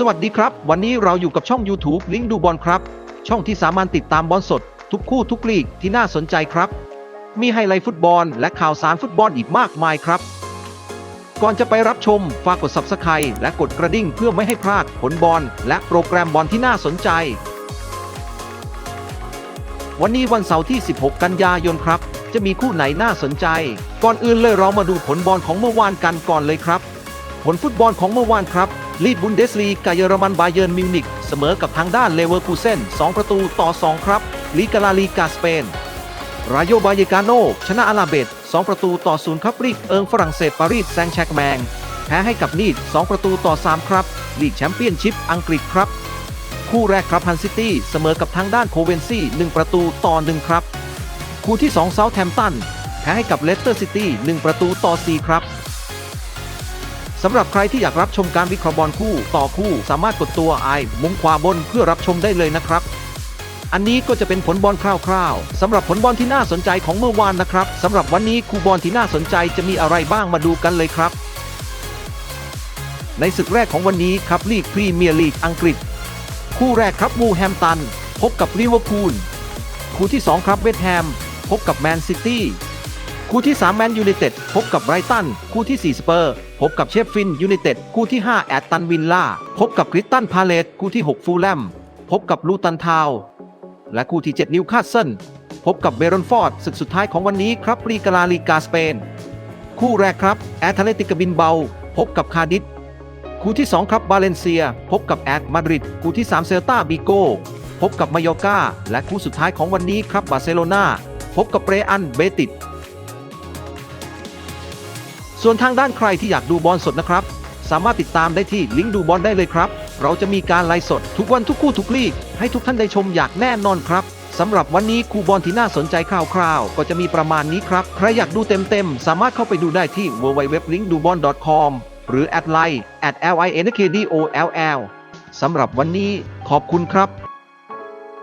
สวัสดีครับ วันนี้เราอยู่กับช่อง YouTube ลิงก์ดูบอลครับ ช่องที่สามารถติดตามบอลสด ทุกคู่ทุกลีกที่น่าสนใจครับ มีไฮไลท์ฟุตบอล และข่าวสารฟุตบอลอีกมากมายครับ ก่อนจะไปรับชมฝากกด Subscribe และกดกระดิ่งเพื่อไม่ให้พลาดผลบอลและโปรแกรมบอลที่น่าสนใจ วันนี้วันเสาร์ที่ 16 กันยายนครับ จะมีคู่ไหนน่าสนใจ ก่อนอื่นเลยเรามาดูผลบอลของเมื่อวานกันก่อนเลยครับ ผลฟุตบอลของเมื่อวานครับ ลีดบุนเดสลีกาเยอรมันบาเยิร์นมิวนิกเสมอกับทางด้านเลเวอร์คูเซน2 ประตูต่อ 2 ครับลีกาลาลีกาสเปน รายโยบายกาโนชนะอาราเบต2 ประตูต่อ0ครับลีกเอิงฝรั่งเศสปารีสแซงต์แชร์กแมง แพ้ให้กับนีด2 ประตูต่อ 3 ครับ ลีกแชมเปี้ยนชิพอังกฤษครับ คู่แรกครับฮันซิตี้เสมอกับทางด้านโคเวนซี่1ประตูต่อ1ครับ คู่ที่2เซาท์แฮมป์ตันแพ้ให้กับเลสเตอร์ซิตี้1ประตูต่อ4ครับ สำหรับใครที่อยากรับชมการวิเคราะห์บอลคู่ต่อคู่ สามารถกดตัวไอมุมขวาบนเพื่อรับชมได้เลยนะครับ อันนี้ก็จะเป็นผลบอลคร่าวๆสำหรับผลบอลที่น่าสนใจของเมื่อวานนะครับสำหรับวันนี้คู่บอลที่น่าสนใจจะมีอะไรบ้างมาดูกันเลยครับ ในศึกแรกของวันนี้ครับลีกพรีเมียร์ลีกอังกฤษ คู่แรกครับวูแฮมตันพบกับลิเวอร์พูลคู่ที่ 2 ครับเวสต์แฮมพบกับแมนซิตี้ คู่ที่ 3 แมนยูไนเต็ดพบกับไรตัน คู่ที่ 4 สเปอร์ พบกับเชฟฟินยูไนเต็ด คู่ที่ 5 แอตตันวิลล่า พบกับคริสตันพาเลต คู่ที่ 6 ฟูลแลม พบกับลูตันทาว และคู่ที่ 7 นิวคาสเซิล พบกับเบรอนฟอร์ด ศึกสุดท้ายของวันนี้ครับลีกาลาลีกาสเปน คู่แรกครับแอตเลติกบินเบา พบกับคาร์ดิฟคู่ที่ 2 ครับบาเลนเซีย พบกับแอตมาดริด คู่ที่ 3 เซลตาบิโก พบกับมายอกาและคู่สุดท้ายของวันนี้ครับบาร์เซโลนา พบกับเรอันเบติด ส่วนทางด้านใครที่อยากดูบอลสดนะครับ สามารถติดตามได้ที่ลิงก์ดูบอลได้เลยครับ เราจะมีการไลฟ์สดทุกวันทุกคู่ทุกลีก ให้ทุกท่านได้ชมอย่างแน่นอนครับสำหรับวันนี้คู่บอลที่น่าสนใจคร่าวๆ ก็จะมีประมาณนี้ครับ ใครอยากดูเต็มๆ สามารถเข้าไปดูได้ที่ www.linkdubon.com หรือ at line at linkdoll สำหรับวันนี้ขอบคุณครับ